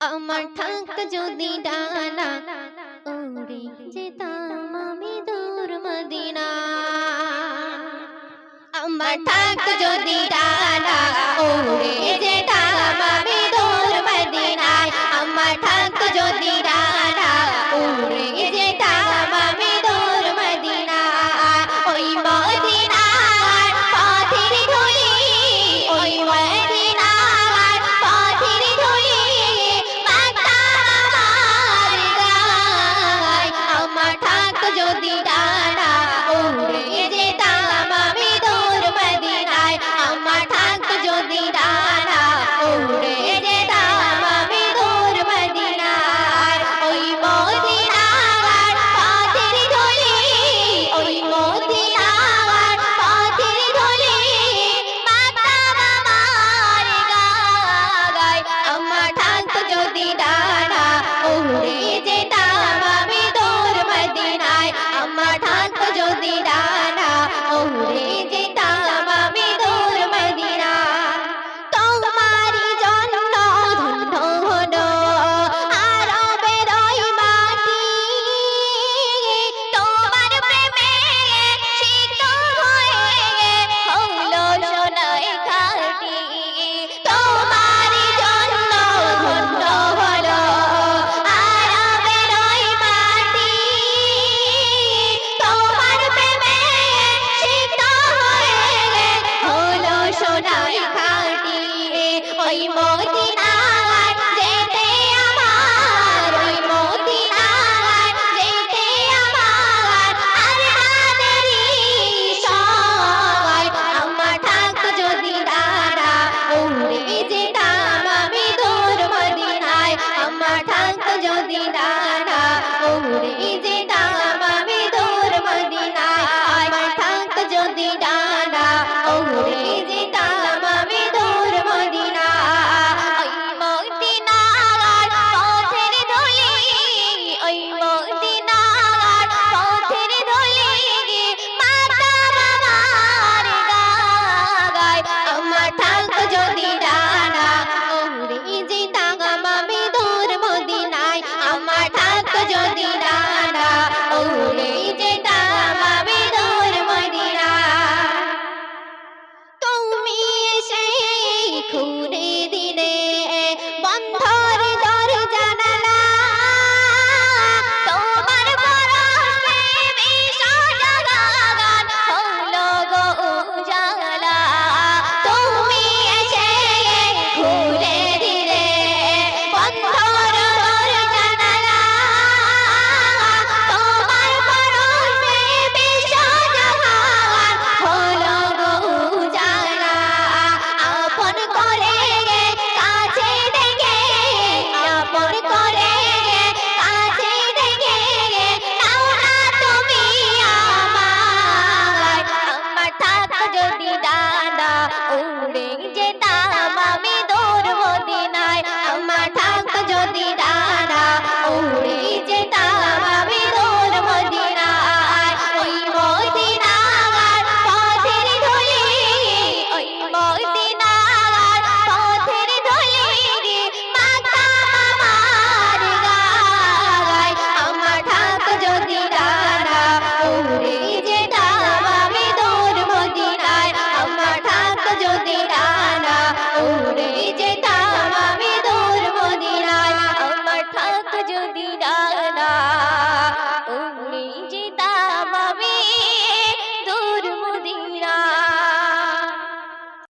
আমার থাক যদি ডানা উড়ে যেতাম আমি দূর মদিনা। আমার থাক যদি ডানা উড়ে যেতাম আমি দূর মদিনা আমার থাক যদি ঘুরে যে যদি দাদা ও